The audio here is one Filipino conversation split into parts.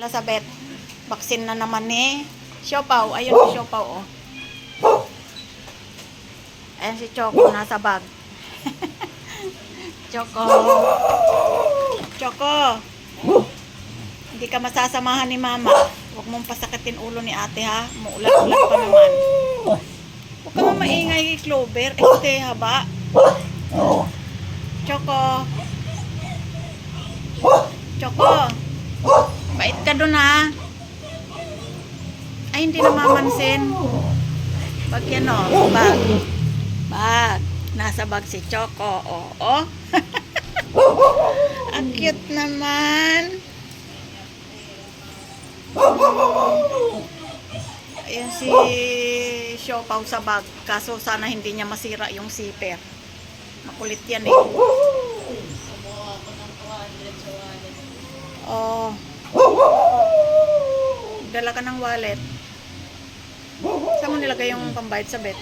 Elizabeth, baksin na naman ni Siopaw. Ayun si Siopaw, oh. Ayan si Choco, nasa bag. Choco. Choco. Hindi ka masasamahan ni Mama. Huwag mong pasakitin ulo ni ate, ha? Muulat-ulat pa naman. Huwag ka maingay, Clover. Este, haba. Choco. Choco. Ka dun, ha? Ay, hindi na mamansin. Bag yan, oh. Bag. Bag. Nasa bag si Choco. Oh, oh. Ang cute naman. Ayan si Siopaw sa bag. Kaso sana hindi niya masira yung zipper. Makulit yan eh. Oh. Dala ka ng wallet. Saan mo nilagay yung pambayad sa bet?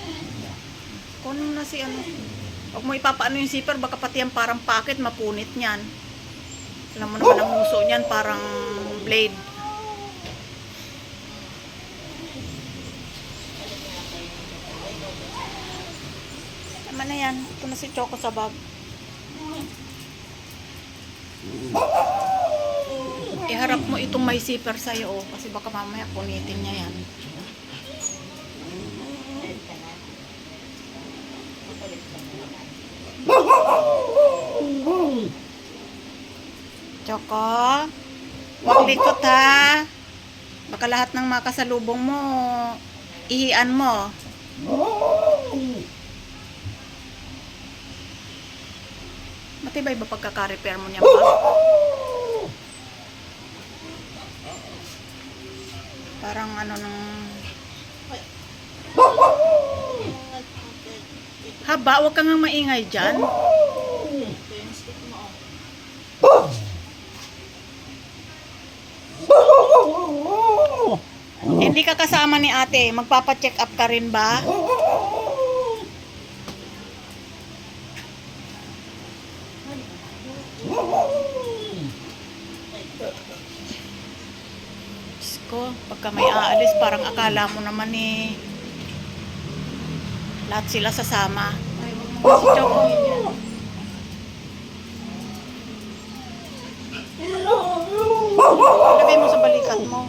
Kunin na si ano. Huwag mo ipapaano yung zipper, baka pati yan parang pocket, mapunit niyan. Alam mo naman ang muso niyan, parang blade. Tama na yan. Ito na si Choco sa bag. Iharap mo itong may zipper sa'yo, oh, kasi baka mamaya punitin niya yan. Choco, huwag likot ha. Baka lahat ng makasalubong mo, ihian mo. Matibay ba pagkaka-repair mo niya ba? Parang ano nung... Haba, huwag ka nga maingay dyan. Hindi ka kasama ni ate. Magpapa-check up ka rin ba? Diyos ko, pagka may aalis, parang akala mo naman eh, lahat sila sasama. Si Choco. Lagay mo sa balikat mo.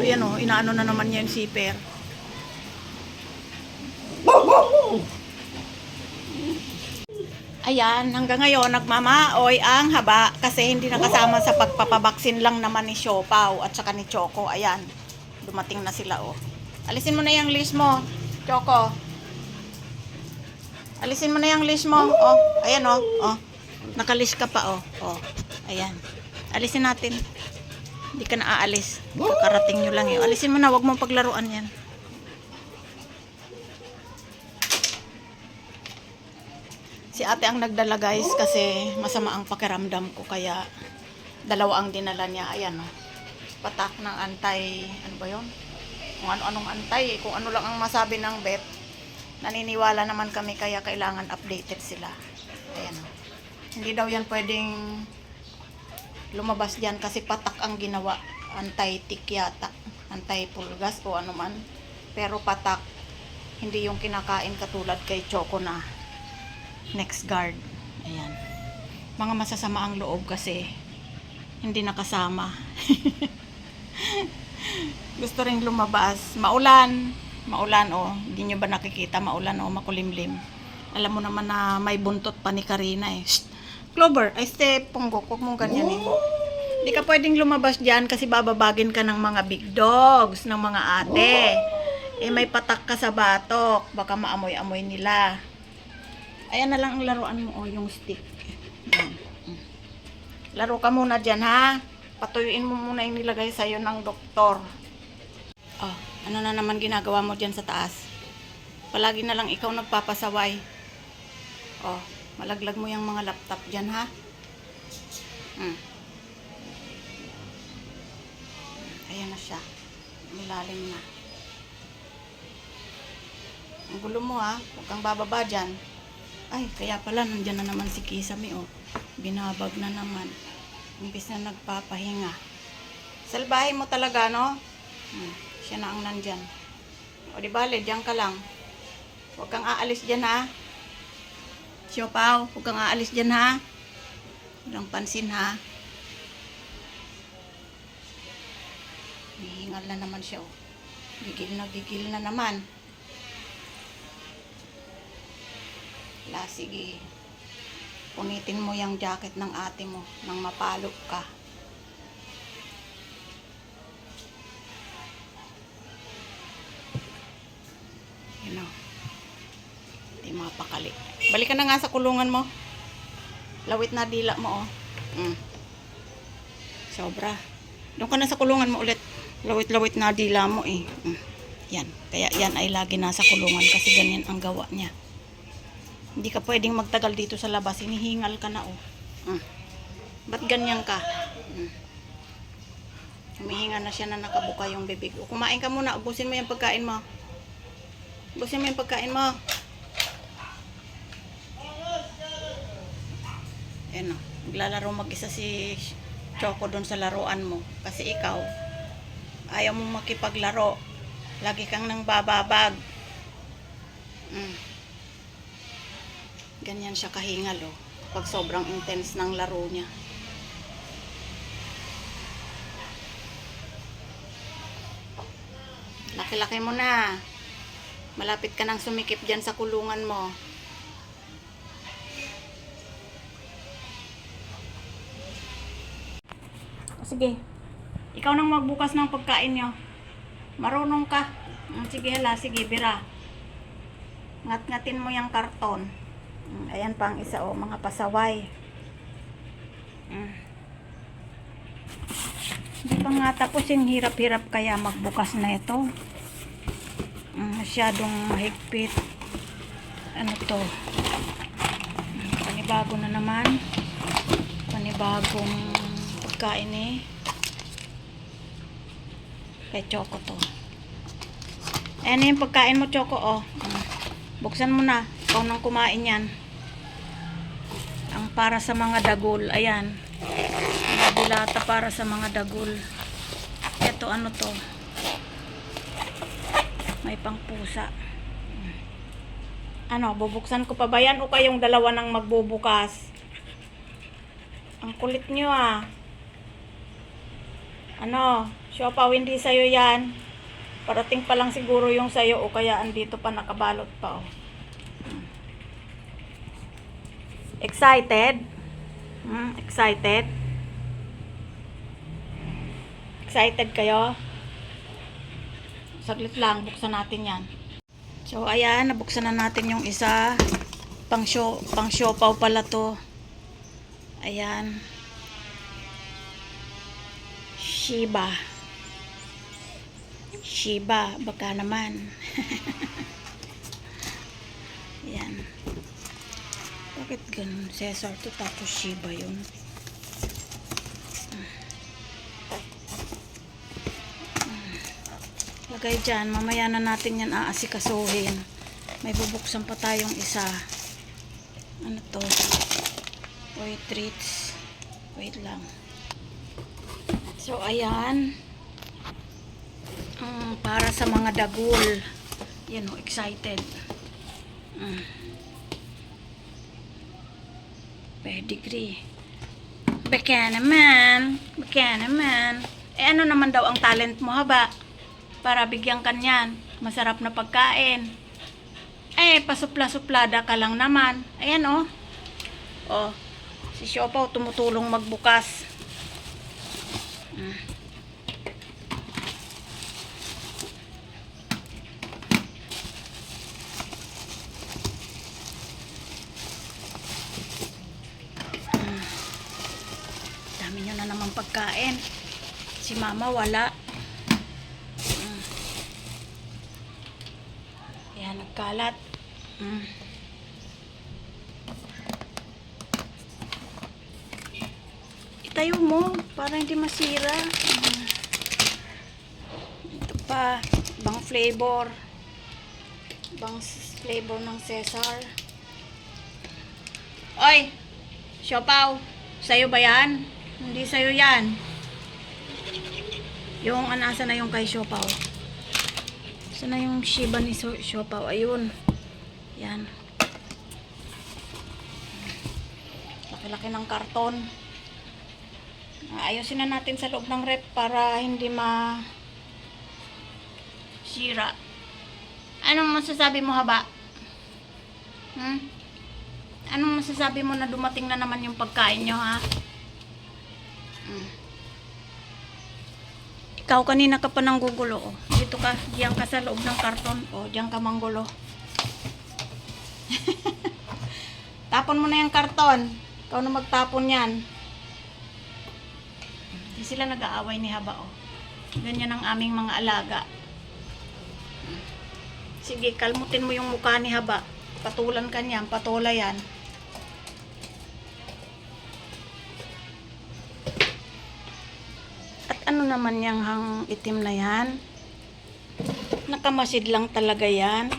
Ayan o, inaano na naman niya yung zipper. Ayan, hanggang ngayon nagmamaoy ang haba kasi hindi nakasama sa pagpapabaksin lang naman ni Siopaw at saka ni Choco. Ayan, dumating na sila oh. Alisin mo na yung list mo, Choco. Alisin mo na yung list mo. Oh, ayan oh. Oh. Nakalis ka pa oh. Oh. Ayan. Alisin natin. Hindi ka na aalis. Kakarating nyo lang yun. Alisin mo na, wag mong paglaruan yan. Si ate ang nagdala guys kasi masama ang pakiramdam ko kaya dalawa ang dinala niya. Ayan oh. Patak ng antay, ano ba yun? Kung ano-anong antay, kung ano lang ang masabi ng vet. Naniniwala naman kami kaya kailangan updated sila. Ayan oh. Hindi daw yan pwedeng lumabas diyan kasi patak ang ginawa. Antay-tick yata. Antay-pulgas o ano man. Pero patak. Hindi yung kinakain katulad kay Choco na next guard. Ayan. Mga masasama ang loob kasi hindi nakasama. Gusto ring lumabas. Maulan. Maulan oh. Hindi nyo ba nakikita? Maulan oh. Makulimlim. Alam mo naman na may buntot pa ni Karina eh. Shh! Clover, ay step, punggok. Huwag mong ganyan eh. Hindi ka pwedeng lumabas dyan kasi bababagin ka ng mga big dogs, ng mga ate. Eh may patak ka sa batok. Baka maamoy-amoy nila. Ayan na lang ang laruan mo, oh, yung stick. Laro ka muna dyan, ha? Patuyuin mo muna yung nilagay sa'yo ng doktor. Oh, ano na naman ginagawa mo dyan sa taas? Palagi na lang ikaw nagpapasaway. Oh, malaglag mo yung mga laptop dyan, ha? Hmm. Ayan na siya. Malalim na. Ang gulo mo, ha? Huwag kang bababa dyan. Ay, kaya pala, nandyan na naman si Kisame, oh. Binabag na naman. Imbis na nagpapahinga. Salbahe mo talaga, no? Hmm, siya na ang nandyan. O, di bale, diyan ka lang. Huwag kang aalis dyan, ha? Siopaw, huwag kang aalis dyan, ha? Walang pansin, ha? Hihingal na naman siya, oh. Gigil na gigil na naman. La, sige. Punitin mo yung jacket ng ate mo nang mapalo ka. You know. Hindi mapakali. Balik ka na nga sa kulungan mo. Lawit na dila mo, oh. Mm. Sobra. Doon ka na sa kulungan mo ulit. Lawit-lawit na dila mo, eh. Mm. Yan. Kaya yan ay lagi nasa kulungan kasi ganyan ang gawa niya. Hindi ka pwedeng magtagal dito sa labas. Hinihingal ka na, oh. Mm. Ba't ganyan ka? Mm. Humihinga na siya na nakabuka yung bibig. O, kumain ka muna. Ubusin mo yung pagkain mo. Ubusin mo yung pagkain mo. Ayan o. Naglalaro mag-isa si Choco doon sa laruan mo. Kasi ikaw, ayaw mong makipaglaro. Lagi kang nang bababag. Mm. Ganyan siya kahingal oh. Pag sobrang intense ng laro niya. Laki-laki mo na. Malapit ka nang sumikip dyan sa kulungan mo. Sige. Ikaw nang magbukas ng pagkain nyo. Marunong ka. Mm, Sige, hala. Sige, bira. Ngat-ngatin mo yung karton. Mm, Ayan pa ang isa, oh. Mga pasaway. Mm. Hindi pa nga tapos yung hirap-hirap kaya magbukas na ito. Mm, Masyadong mahigpit. Ano to? Panibago na naman. Panibagong pagkain eh. Kay Choco to. Ayan yung pagkain mo, Choco, oh. Mm. Buksan mo na. Ikaw nang kumain yan. Ang para sa mga dagol. Ayan. Dilata para sa mga dagol. Ito, ano to? May pangpusa. Ano, bubuksan ko pa ba yan o kayong dalawa nang magbubukas? Ang kulit nyo ah. Ano, siopaw hindi sa'yo yan. Parating pa lang siguro yung sa'yo o kaya andito pa nakabalot pa oh. Hmm. Excited? Hmm, excited? Excited kayo? Saglit lang, buksan natin yan. So, ayan, nabuksan na natin yung isa. Pang show, pang siopaw pala to. Ayan. Shiba. Shiba, baka naman. Ayan. Bakit ganun? Cesar to tapos Shiba yun. Lagay dyan. Mamaya na natin yan aasikasuhin. May bubuksan pa tayong isa. Ano to? Toy treats. Wait lang. So, ayan. Mm, para sa mga dagul. Yan o, excited. Mm. Pedigree. Baka naman. Baka naman. Eh, ano naman daw ang talent mo, haba? Para bigyan ka niyan. Masarap na pagkain. Eh, pasupla-suplada ka lang naman. Ayan, oh. Oh, si Siopaw tumutulong magbukas. Mm. Mm. Dami nyo na naman pagkain. Si mama wala. Mm. Nagkalat. Mm. Itayo mo para hindi masira. Mm. Ito pa, ibang flavor. Ibang s- flavor ng Cesar. Oy, siopaw. Sa'yo ba yan? Hindi sa'yo yan. Yung anasa na yung kay siopaw. Saan na yung shiba ni siopaw? Ayun. Yan. Laki-laki ng karton. Ayusin na natin sa loob ng rep para hindi ma sira. Anong masasabi mo haba? Hmm? Anong masasabi mo na dumating na naman yung pagkain nyo ha? Hmm. Ikaw kanina ka pa nang gugulo oh. Dito ka, diyan ka sa loob ng karton. Oh, diyan ka manggulo. Tapon mo na yung karton. Ikaw na magtapon yan. Hindi sila nag-aaway ni Haba, oh. Ganyan ang aming mga alaga. Sige, kalmutin mo yung mukha ni Haba. Patulan ka niyan, patula yan. Ano naman yung hang itim na yan? Nakamasid lang talaga yan.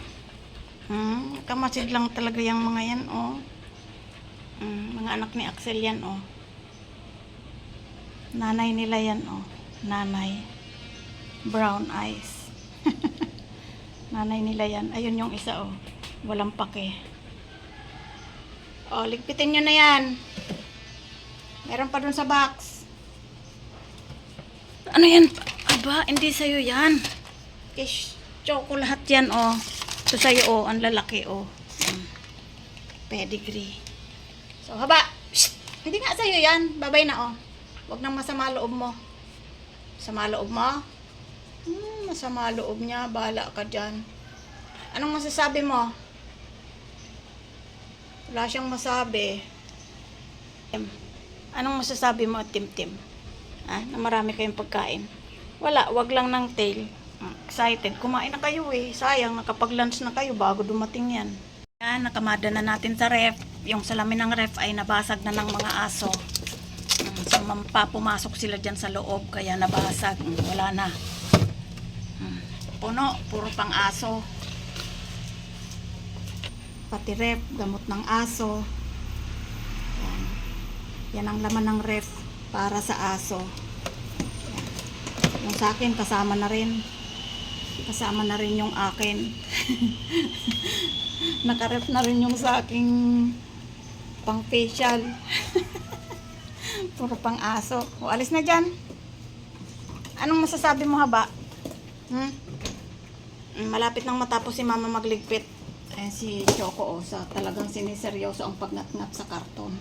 Hmm, nakamasid lang talaga yung mga yan, oh. Mm, mga anak ni Axel yan, oh. Nanay nila yan, oh. Nanay. Brown eyes. Nanay nila yan. Ayun yung isa, oh. Walang pake. Oh, ligpitin nyo na yan. Meron pa dun sa box. Ano yan? Aba, hindi sa'yo yan. Kish, choco lahat yan, oh. Ito sa'yo, oh. Ang lalaki, oh. Pedigree. So, haba. Shh! Hindi nga sa'yo yan. Babay na, oh. Huwag nang masama loob mo. Sama loob mo? Hmm, masama loob niya. Bahala ka dyan. Anong masasabi mo? Wala siyang masabi. Anong masasabi mo, Tim Tim? Ha? Na marami kayong pagkain. Wala, wag lang ng tail. Hmm, Excited. Kumain na kayo eh. Sayang, nakapag-lunch na kayo bago dumating yan. Yan, nakamada na natin sa ref. Yung salamin ng ref ay nabasag na ng mga aso. Mm, So, mampa, pumasok sila dyan sa loob, kaya nabasag. Mm, Wala na. Mm, Puno, puro pang aso. Pati ref, gamot ng aso. Yan. Yan ang laman ng ref para sa aso. Yung sa akin, kasama na rin. Kasama na rin yung akin. Nakaref na rin yung sa aking pang facial. Puro pang aso. O, alis na dyan. Anong masasabi mo haba? Hmm? Mm, Malapit nang matapos si mama magligpit. Ayan si Choco o, sa talagang siniseryoso ang pagnat-ngat sa karton.